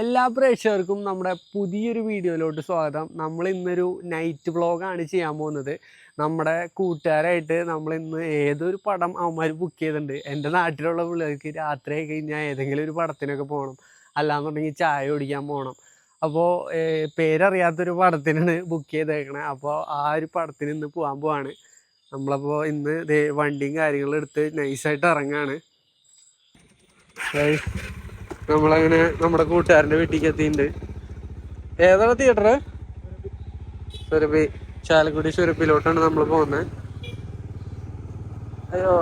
എല്ലാ പ്രേക്ഷകർക്കും നമ്മുടെ പുതിയൊരു വീഡിയോയിലോട്ട് സ്വാഗതം. നമ്മൾ ഇന്നൊരു നൈറ്റ് വ്ളോഗാണ് ചെയ്യാൻ പോകുന്നത്. നമ്മുടെ കൂട്ടുകാരായിട്ട് നമ്മൾ ഇന്ന് ഏതൊരു പടം അവന്മാർ ബുക്ക് ചെയ്തിട്ടുണ്ട്. എന്റെ നാട്ടിലുള്ള പിള്ളേർക്ക് രാത്രി ആയി കഴിഞ്ഞാൽ ഏതെങ്കിലും ഒരു പടത്തിനൊക്കെ പോകണം. അല്ലാന്നുണ്ടെങ്കിൽ ചായ കുടിക്കാൻ പോകണം. അപ്പോൾ പേരറിയാത്തൊരു പടത്തിനാണ് ബുക്ക് ചെയ്തേക്കണേ. അപ്പോൾ ആ ഒരു പടത്തിന് ഇന്ന് പോകാൻ പോവാണ്. നമ്മളപ്പോൾ ഇന്ന് വണ്ടിയും കാര്യങ്ങളും എടുത്ത് നൈസായിട്ട് ഇറങ്ങാണ്. നമ്മളങ്ങനെ നമ്മുടെ കൂട്ടുകാരന്റെ വീട്ടിലേക്ക് എത്തിയിട്ടുണ്ട്. ഏതാണ് തിയേറ്റർ സുരഭി ചാലക്കുടി സുരഭിയിലോട്ടാണ് നമ്മൾ പോകുന്നത് അയ്യോ.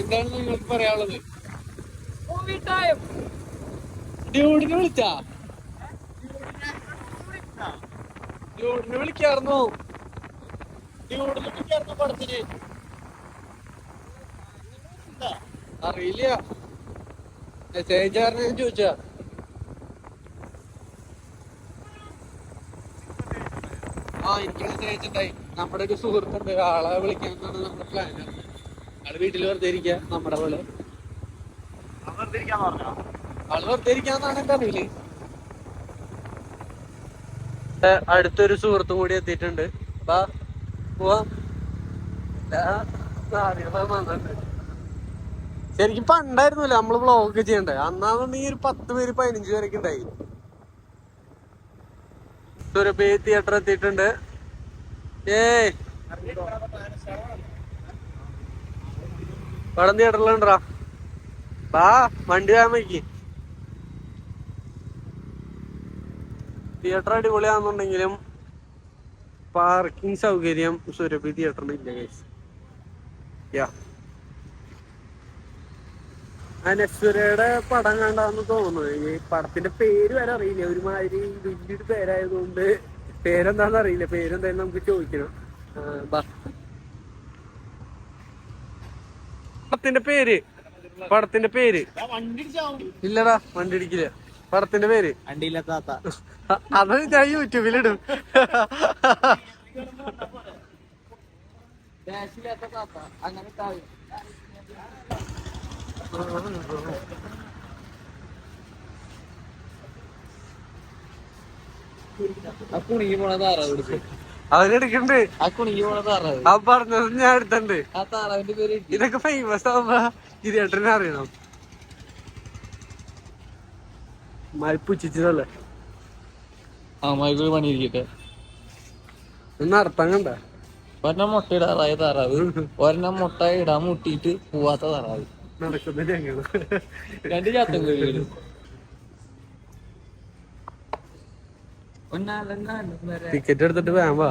എന്താണ് നിങ്ങൾക്ക് പറയാനുള്ളത്? ഡ്യൂഡിനെ വിളിച്ചാ? ഡ്യൂഡിനെ വിളിക്കായിരുന്നു? ഡ്യൂഡിനെ വിളിക്കായിരുന്നു പടത്തിന്? അറിയില്ല. മെസ്സേജ് ഞാൻ ചോദിച്ചാ? ആ എനിക്ക് ഉണ്ടായി. നമ്മുടെ ഒരു സുഹൃത്തുണ്ട്. ആളെ വിളിക്കാൻ എന്നാണ് നമ്മുടെ പ്ലാൻ ആൾ വീട്ടിൽ വെറുതെ ഇരിക്കുക നമ്മുടെ പോലെ. അടുത്തൊരു സുഹൃത്തു കൂടി എത്തിയിട്ടുണ്ട്. ബാ പോവാം. ശരിക്കും പണ്ടായിരുന്നല്ലോ നമ്മൾ വ്ളോഗ് ചെയ്യണ്ടേ? അന്നാണെന്നുണ്ടെങ്കിൽ ഒരു പത്ത് പേര് പതിനഞ്ച് പേരൊക്കെ ഉണ്ടായി. തിയേറ്റർ എത്തിയിട്ടുണ്ട്. ഏ. പടം തിയേറ്ററിലുണ്ടാ ബാ വണ്ടി വാമയ്ക്ക് തിയേറ്റർ അടിപൊളിയാണെന്നുണ്ടെങ്കിലും പാർക്കിംഗ് സൗകര്യം സുരഭി തിയേറ്ററിൽ ഇല്ല ഗൈസ് യാ അനശ്വരയുടെ പടം കണ്ടാന്ന് തോന്നുന്നു. ഈ പടത്തിന്റെ പേര് വരെ അറിയില്ല. ഒരുമാതിരി വലിയൊരു പേരായതുകൊണ്ട് പേരെന്താന്ന് അറിയില്ല പേരെന്തായാലും നമുക്ക് ചോദിക്കണം. പടത്തിന്റെ പേര്. പടത്തിന്റെ പേര്. ഇല്ലടാ വണ്ടി ഇടിക്കില്ല പടത്തിന്റെ പേര്? വണ്ടിയിലെത്താത്ത താത്ത. അത് ഞാൻ യൂട്യൂബിലിടും. കുണുങ്ങി പോണ താറാവ് ആ കുണുങ്ങി പോണ താറാവ്. ആ പറഞ്ഞത് ഞാൻ എടുത്തണ്ട് ആ താറാവിന്റെ പേര്. ഇതൊക്കെ ഫേമസ് ആവുമ്പോ ഗിരിയേട്ടനെ അറിയണം. മരിപ്പുച്ചിച്ചതല്ലേ ആ മൈക്കിൾ പണിയിരിക്കട്ടെ. കണ്ട? ഒരെണ്ണം മുട്ട ഇടാറായ താറാവ്. ഒരെണ്ണം മുട്ട ഇടാൻ മുട്ടിയിട്ട് പോവാത്ത താറാവ്. രണ്ട് ചാത്തം കോഴികൾ ടിക്കറ്റ് എടുത്തിട്ട് വേഗം വാ.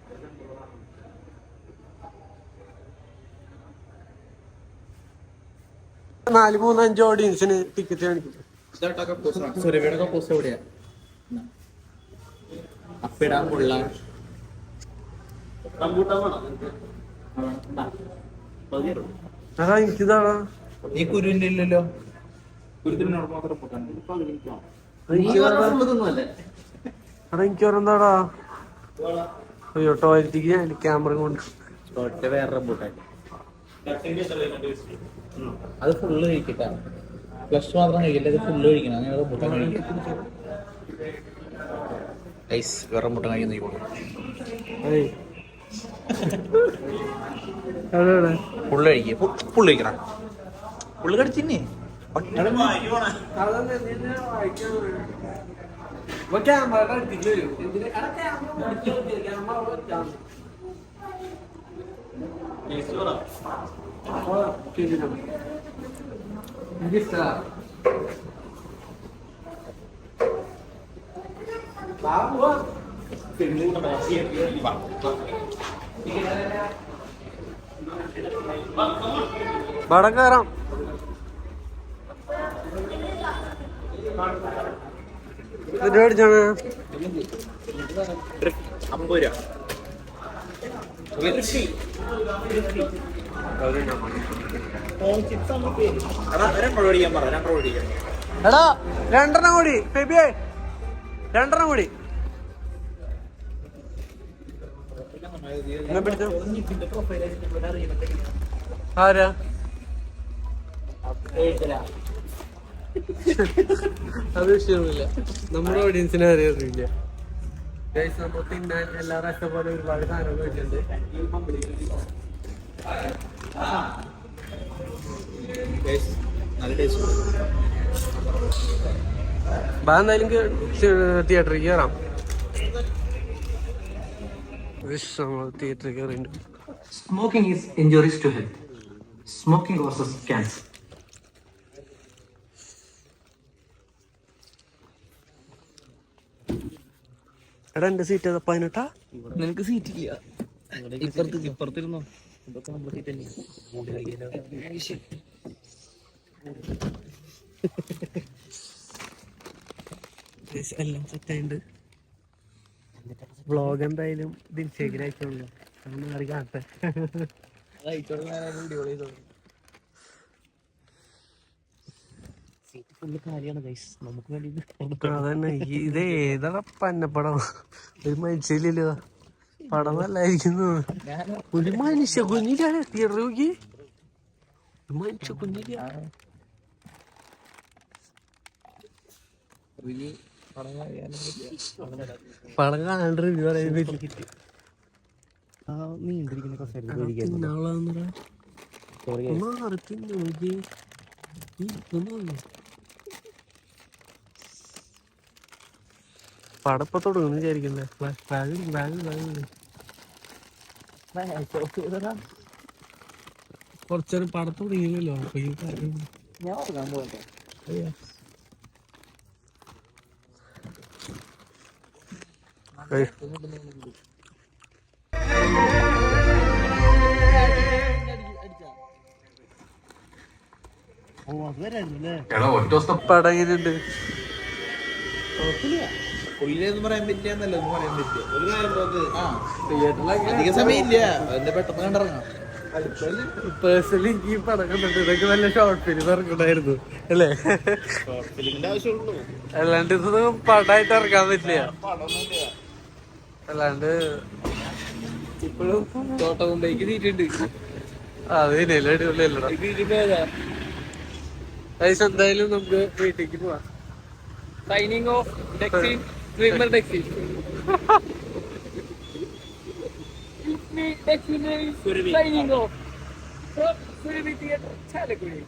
നാല് മൂന്ന് അഞ്ച് ഓഡിയൻസിന് ടിക്കറ്റ് കാണിക്കും. സുരഭിയുടെ എവിടെയാ? അതാ എനിക്കിതാണോ? നീ കുരുവിന്റെ ഇല്ലല്ലോ. അതാ എനിക്ക് എന്താടാ? അയ്യോ ടോയ്ലറ്റിക്ക് ഞാൻ ക്യാമറ കൊണ്ട് വേറെ റംബൂട്ടാൻ അത് ഫുള്ള് കഴിക്കട്ടാണ് പ്ലസ് മാത്രം കഴിക്കില്ല അത് ഫുള്ള് കഴിക്കണം. അങ്ങനെ മുട്ട കഴിക്കും ഐസ് വേറെ റംബൂട്ടാൻ കഴിക്കുന്ന എവിടെ? ഫുള്ള് കഴിക്കുക ഫുള്ള് കഴിക്കണം. ഫുള്ള് കടിച്ചിന്നെ ക്യാമറ വടം കയറാം അമ്പത് രൂപ എടാ രണ്ടെണ്ണം കൂടി. ബേബിയേ രണ്ടെണ്ണം കൂടി. ആരാ? അത് വിഷയമൊന്നുമില്ല നമ്മുടെ ഓഡിയൻസിനെ അറിയാറില്ല നമ്മൾ തിന്നാൻ എല്ലാ പ്രാവശ്യം പോലെ ഒരുപാട് സാധനങ്ങൾ വെച്ചിട്ടുണ്ട് ബാ എന്തായാലും തിയേറ്ററിൽ കയറാം തിയേറ്ററിൽ കയറിയിട്ടുണ്ട് smoking is injurious to health smoking causes cancer. എടാ എന്റെ സീറ്റ് ഏതാ? പതിനെട്ടാ? നിനക്ക് സീറ്റ് ഇല്ല. ഇപ്പുറത്ത് ഇപ്പുറത്തിരുന്നോ? എല്ലാം സെറ്റ് ആയിട്ടുണ്ട് വ്ളോഗ് എന്തായാലും ദിൽഷേഖിന് അയച്ചോളൂ വീഡിയോ മാറി കാണട്ടെ ഫുള്ള് കാര്യമാണ് ഗൈസ് നമുക്ക് വേണ്ടി അതന്നെ ഇത് ഏതാ പന്നപ്പടം ഒരു മനുഷ്യല്ലോ പടം നല്ലായിരിക്കുന്നു ഒരു മനുഷ്യ കുഞ്ഞിലാണ് തിയേറ്റർ നോക്കി. ഒരു മനുഷ്യ കുഞ്ഞില്ല പടം കാണാണ്ട് റിവ്യൂ പറയാൻ പറ്റില്ല തിന്നാളാന്നടാ മാറി തിന്നു നോക്കി ഒന്നും പടപ്പ തുടങ്ങുന്നു വിചാരിക്കുന്നേ ബാഗ് ബാഗ് ബാഗ് കുറച്ചേരം പടത്തോട് ഇല്ലല്ലോ അപ്പൊ ഈ കാര്യം. ഞാൻ ഉറങ്ങാൻ പോകട്ടെ. പുള്ളിയെന്ന് പറയാൻ പറ്റില്ല എന്നല്ല ഒന്നും പറയാൻ പറ്റില്ല. ഒരു കാര്യം ആ. അധിക സമയം ഇല്ല അതിന്റെ പെട്ടെന്ന് കണ്ടിറങ്ങാം. പേഴ്സണലി എനിക്ക് ഈ പടം കണ്ടിട്ട് ഇതൊക്കെ നല്ല ഷോർട്ട് ഫിലിം ഇറക്കണ്ടായിരുന്നു അല്ലേ? അല്ലാണ്ട് ഇത് പടമായിട്ട് ഇറക്കാൻ പറ്റില്ല. അല്ലാണ്ട് ഇപ്പോഴും തോട്ട അത് ഇല്ല അടിപൊളിയല്ലടാ. എന്തായാലും നമുക്ക് വീട്ടിലേക്ക് പോവാം. Signing off trimmer taxi taxi में साइनिंग ऑफ़ सुरभि थिएटर छाले कोई